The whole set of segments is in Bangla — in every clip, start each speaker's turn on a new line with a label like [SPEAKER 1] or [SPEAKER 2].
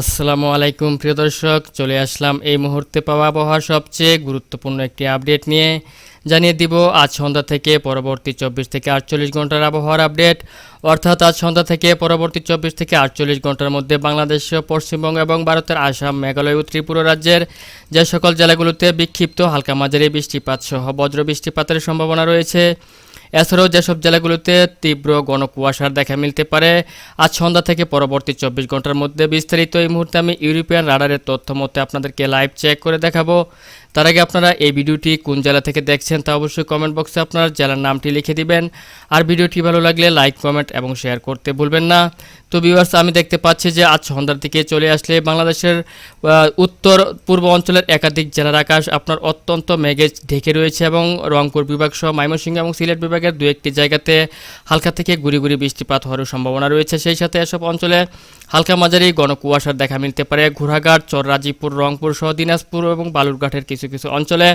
[SPEAKER 1] আসসালামু আলাইকুম, প্রিয় দর্শক। চলে আসলাম এই মুহূর্তে পাওয়া আবহাওয়ার সবচেয়ে গুরুত্বপূর্ণ একটি আপডেট নিয়ে। জানিয়ে দিব, আজ সন্ধ্যা থেকে পরবর্তী চব্বিশ থেকে আটচল্লিশ ঘণ্টার আবহাওয়ার আপডেট। অর্থাৎ আজ সন্ধ্যা থেকে পরবর্তী চব্বিশ থেকে আটচল্লিশ ঘণ্টার মধ্যে বাংলাদেশ, পশ্চিমবঙ্গ এবং ভারতের আসাম, মেঘালয় ও ত্রিপুরা রাজ্যের যে সকল জেলাগুলোতে বিক্ষিপ্ত হালকা মাঝারি বৃষ্টিপাত সহ বজ্র বৃষ্টিপাতের সম্ভাবনা রয়েছে। এছাড়াও যেসব জেলাগুলোতে তীব্র গণকুয়াশার দেখা মিলতে পারে, আজ সন্ধ্যা থেকে পরবর্তী চব্বিশ ঘণ্টার মধ্যে বিস্তারিত এই মুহূর্তে আমি ইউরোপিয়ান রাডারের তথ্য মতে আপনাদেরকে লাইভ চেক করে দেখাবো। তার আগে আপনারা এই ভিডিওটি কোন জেলা থেকে দেখছেন তা অবশ্যই কমেন্ট বক্সে আপনার জেলার নামটি লিখে দিবেন। আর ভিডিওটি ভালো লাগলে লাইক, কমেন্ট এবং শেয়ার করতে ভুলবেন না। তো ভিউয়ার্স আমি দেখতে পাচ্ছি যে আজ সন্ধ্যার দিকে চলে আসলে বাংলাদেশের উত্তর পূর্ব অঞ্চলের একাধিক জেলার আকাশ আপনার অত্যন্ত মেঘে ঢেকে রয়েছে এবং রংপুর বিভাগ সহ ময়মনসিংহ এবং সিলেট বিভাগের দু একটি জায়গাতে হালকা থেকে গুড়ি গুড়ি বৃষ্টিপাত হওয়ার সম্ভাবনা রয়েছে। সেই সাথে এসব অঞ্চলে হালকা মাঝারি ঘন কুয়াশার দেখা মিলতে পারে। ঘোড়াঘাট চররাজিপুর রংপুর সহ দিনাজপুর এবং বালুরঘাটের কিছু কিছু অঞ্চলে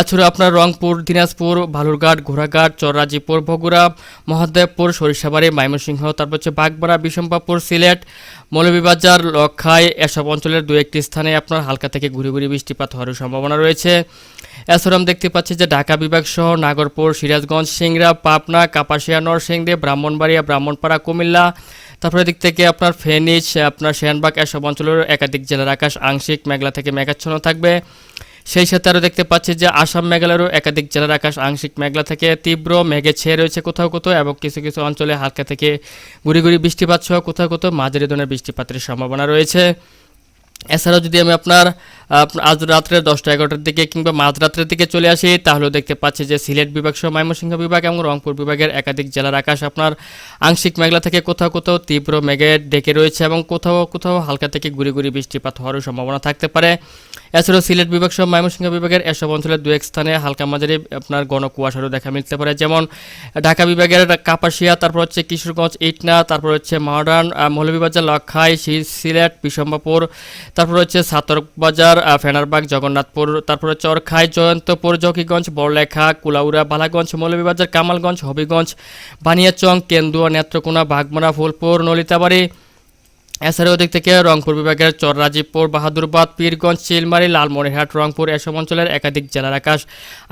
[SPEAKER 1] এছাড়া আপনার রংপুর, দিনাজপুর, বালুরঘাট, ঘোড়াঘাট চররাজিপুর বগুড়া, মহাদেবপুর, সরিষাবাড়ি, ময়মনসিংহ, তারপর হচ্ছে বাগবাড়া বিশম্বাপুর সিলেট মৌলভীবাজার লক্ষাই এসব অঞ্চলের দু একটি স্থানে আপনার হালকা থেকে ঘুরে ঘুরে বৃষ্টিপাত হওয়ার সম্ভাবনা রয়েছে। এছাড়া আমি দেখতে পাচ্ছি যে ঢাকা বিভাগ সহ নাগরপুর, সিরাজগঞ্জ, সিংড়া, পাবনা, কাপাসিয়া, নরসিংদী, ব্রাহ্মণবাড়িয়া, ব্রাহ্মণপাড়া, কুমিল্লা, তারপরে দিক থেকে আপনার ফেনীচ, আপনার শেয়ানবাগ এসব অঞ্চলের একাধিক জেলার আকাশ আংশিক মেঘলা থেকে মেঘাচ্ছন্ন থাকবে। সেই সাথে আরও দেখতে পাচ্ছি যে আসাম মেঘালয়েরও একাধিক জেলার আকাশ আংশিক মেঘলা থেকে তীব্র মেঘে ছেয়ে রয়েছে কোথাও কোথাও এবং কিছু কিছু অঞ্চলে হালকা থেকে গুড়ি গুড়ি বৃষ্টিপাত সহ কোথাও কোথাও মাঝারি ধরনের বৃষ্টিপাতের সম্ভাবনা রয়েছে। এছাড়াও যদি আমি আপনার আপ- আজ রাত্রে দশটা এগারোটার দিকে কিংবা মাঝরাত্রের দিকে চলে আসি। তাহলেও দেখতে পাচ্ছি যে সিলেট বিভাগ সহ ময়মনসিংহ বিভাগ এবং রংপুর বিভাগের একাধিক জেলার আকাশ আপনার আংশিক মেঘলা থেকে কোথাও কোথাও তীব্র মেঘে ডেকে রয়েছে এবং কোথাও কোথাও হালকা থেকে গুড়ি গুড়ি বৃষ্টিপাত হওয়ারও সম্ভাবনা থাকতে পারে। এছাড়াও সিলেট বিভাগ সহ ময়মনসিংহ বিভাগের এসব অঞ্চলের দু এক স্থানে হালকা মাঝারি আপনার ঘন কুয়াশারও দেখা মিলতে পারে। যেমন ঢাকা বিভাগের কাপাসিয়া, তারপর হচ্ছে কিশোরগঞ্জ, ইটনা, তারপর হচ্ছে মডার্ন মৌলভীবাজার, লক্ষাই সিলেট বিশম্বাপুর তারপর হচ্ছে সাতরবাজার আহ, ফেনারবাগ জগন্নাথপুর তারপর চরখাই জয়ন্তপুর জকিগঞ্জ বড়লেখা কুলাউড়া বালাগঞ্জ মৌলভীবাজার কামালগঞ্জ হবিগঞ্জ বানিয়াচং কেন্দুয়া নেত্রকোনা বাগমারা ফুলপুর নলিতাবাড়ি এছাড়াও দিক থেকে রংপুর বিভাগের চররাজীবপুর, বাহাদুরবাদ, পীরগঞ্জ চিলমারি লালমনিরহাট, রংপুর এসব অঞ্চলের একাধিক জেলার আকাশ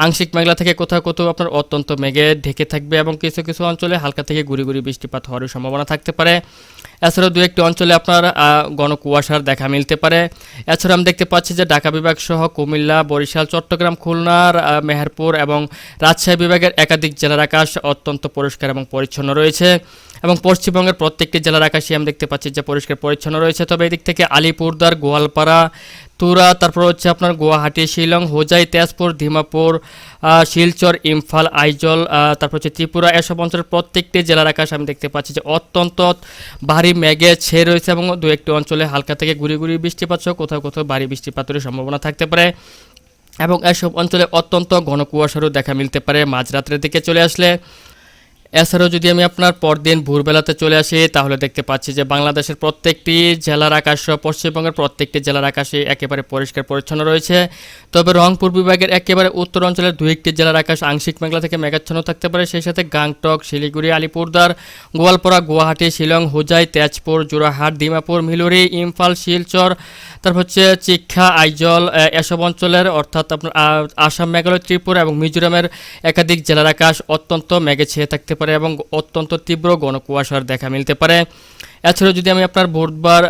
[SPEAKER 1] আংশিক মেঘলা থেকে কোথাও কোথাও আপনার অত্যন্ত মেঘে ঢেকে থাকবে এবং কিছু কিছু অঞ্চলে হালকা থেকে গুড়ি গুড়ি বৃষ্টিপাত হওয়ার সম্ভাবনা থাকতে পারে। এছাড়াও দু একটি অঞ্চলে আপনার ঘন কুয়াশার দেখা মিলতে পারে। এছাড়া আমি দেখতে পাচ্ছি যে ঢাকা বিভাগ সহ কুমিল্লা, বরিশাল, চট্টগ্রাম খুলনার মেহেরপুর এবং রাজশাহী বিভাগের একাধিক জেলার আকাশ অত্যন্ত পরিষ্কার এবং পরিচ্ছন্ন রয়েছে। এবং পশ্চিমবঙ্গের প্রত্যেকটি জেলার আকাশে আমি দেখতে পাচ্ছি যে পরিষ্কার পরিচ্ছন্ন রয়েছে। তবে এদিক থেকে আলিপুরদার গোয়ালপাড়া, তুরা, তারপর হচ্ছে আপনার গুয়াহাটি, শিলং, হোজাই, তেজপুর ধিমাপুর শিলচর, ইমফাল, আইজল তারপর হচ্ছে ত্রিপুরা, এসব অঞ্চলের প্রত্যেকটি জেলার আকাশ আমি দেখতে পাচ্ছি যে অত্যন্ত ভারী মেঘে ছেয়ে রয়েছে এবং দু একটি অঞ্চলে হালকা থেকে গুড়ি গুড়ি বৃষ্টিপাত সহ কোথাও কোথাও ভারী বৃষ্টিপাতের সম্ভাবনা থাকতে পারে এবং এসব অঞ্চলে অত্যন্ত ঘন কুয়াশারও দেখা মিলতে পারে। মাঝরাত্রের দিকে চলে আসলে এছাড়াও যদি আমি আপনার পরদিন ভোরবেলাতে চলে আসি, তাহলে দেখতে পাচ্ছি যে বাংলাদেশের প্রত্যেকটি জেলার আকাশ পশ্চিমবঙ্গের প্রত্যেকটি জেলার আকাশে একেবারে পরিষ্কার পরিচ্ছন্ন রয়েছে। তবে রংপুর বিভাগের একেবারে উত্তর অঞ্চলের দু একটি জেলার আকাশ আংশিক মেঘলা থেকে মেঘাচ্ছন্ন থাকতে পারে। সেই সাথে গাংটক শিলিগুড়ি আলিপুরদার গোয়ালপাড়া, গুয়াহাটি, শিলং, হুজাই, তেজপুর, জোড়াহাট, ডিমাপুর, মিলুরি, ইমফাল, শিলচর তারপর হচ্ছে চিক্ষা আইজল এসব অঞ্চলের অর্থাৎ আপনার আসাম, মেঘালয়, ত্রিপুরা এবং মিজোরামের একাধিক জেলার আকাশ অত্যন্ত মেঘে ছেয়ে থাকতে পারে এবং অত্যন্ত তীব্র গণকুয়াশার কুয়াশার দেখা মিলতে পারে। এছাড়াও যদি আমি আপনার বুধবার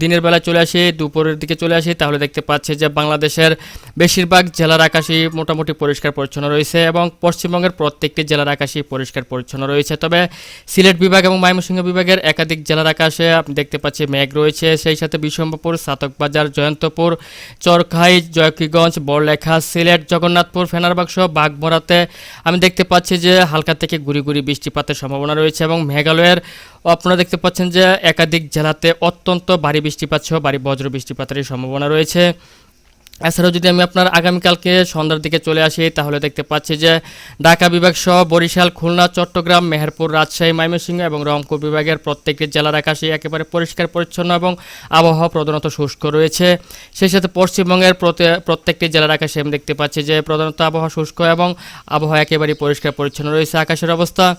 [SPEAKER 1] দিনের বেলা চলে আসি, দুপুরের দিকে চলে আসি, তাহলে দেখতে পাচ্ছি যে বাংলাদেশের বেশিরভাগ জেলার আকাশই মোটামুটি পরিষ্কার পরিচ্ছন্ন রয়েছে এবং পশ্চিমবঙ্গের প্রত্যেকটি জেলার আকাশই পরিষ্কার পরিচ্ছন্ন রয়েছে। তবে সিলেট বিভাগ এবং ময়মনসিংহ বিভাগের একাধিক জেলার আকাশে আপনি দেখতে পাচ্ছি মেঘ রয়েছে। সেই সাথে বিশম্বপুর সাতকবাজার, জয়ন্তপুর, চরখাই, জয়কিগঞ্জ, বড়লেখা, সিলেট, জগন্নাথপুর, ফেনারবাগ সহ বাগমরাতে আমি দেখতে পাচ্ছি যে হালকা থেকে গুড়ি গুড়ি বৃষ্টিপাতের সম্ভাবনা রয়েছে এবং মেঘালয়ের আপনারা দেখতে পাচ্ছেন যে একাধিক জেলাতে অত্যন্ত ভারী বৃষ্টিপাত সহ ভারী বজ্র বৃষ্টিপাতের সম্ভাবনা রয়েছে। এছাড়াও যদি আমি আপনার আগামীকালকে সন্ধ্যার দিকে চলে আসি, তাহলে দেখতে পাচ্ছি যে ঢাকা বিভাগ সহ বরিশাল, খুলনা, চট্টগ্রাম, মেহেরপুর, রাজশাহী, ময়মনসিংহ এবং রংপুর বিভাগের প্রত্যেকটি জেলার আকাশে একেবারে পরিষ্কার, পরিচ্ছন্ন এবং আবহাওয়া প্রধানত শুষ্ক রয়েছে। সেই সাথে পশ্চিমবঙ্গের প্রতে- প্রত্যেকটি জেলার আকাশে আমি দেখতে পাচ্ছি যে প্রধানত আবহাওয়া শুষ্ক এবং আবহাওয়া একেবারে পরিষ্কার, পরিচ্ছন্ন রয়েছে আকাশের অবস্থা।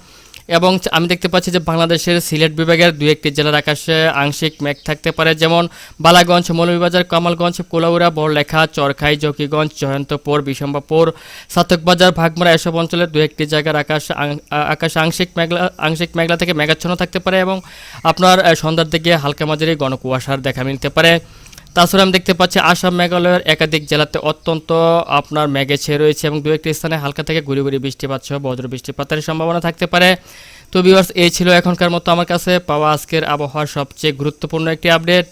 [SPEAKER 1] এবং আমি দেখতে পাচ্ছি যে বাংলাদেশের সিলেট বিভাগের দু একটি জেলার আকাশে আংশিক মেঘ থাকতে পারে, যেমন বালাগঞ্জ, মৌলভীবাজার, কামালগঞ্জ, কোলাউড়া, বড়লেখা, চরখাই, জকিগঞ্জ, জয়ন্তপুর বিশম্বাপুর সাতকবাজার, ভাগমারা এসব অঞ্চলের দু একটি জায়গার আকাশ আকাশ আংশিক মেঘলা আংশিক মেঘলা থেকে মেঘাচ্ছন্ন থাকতে পারে এবং আপনার সন্ধ্যার দিকে হালকা মাঝারি গণকুয়াশার দেখা মিলতে পারে। তাছাড়া আমি দেখতে পাচ্ছি আসাম মেঘালয়ের একাধিক জেলাতে অত্যন্ত আপনার মেঘে ছেয়ে রয়েছে এবং দু একটি স্থানে হালকা থেকে গুড়ি গুড়ি বৃষ্টিপাত সহ বজ্র বৃষ্টিপাতের সম্ভাবনা থাকতে পারে। তো বিভার্স এই ছিল এখনকার মতো। আমার কাছে পাওয়া আজকের আবহাওয়ার সবচেয়ে গুরুত্বপূর্ণ একটি আপডেট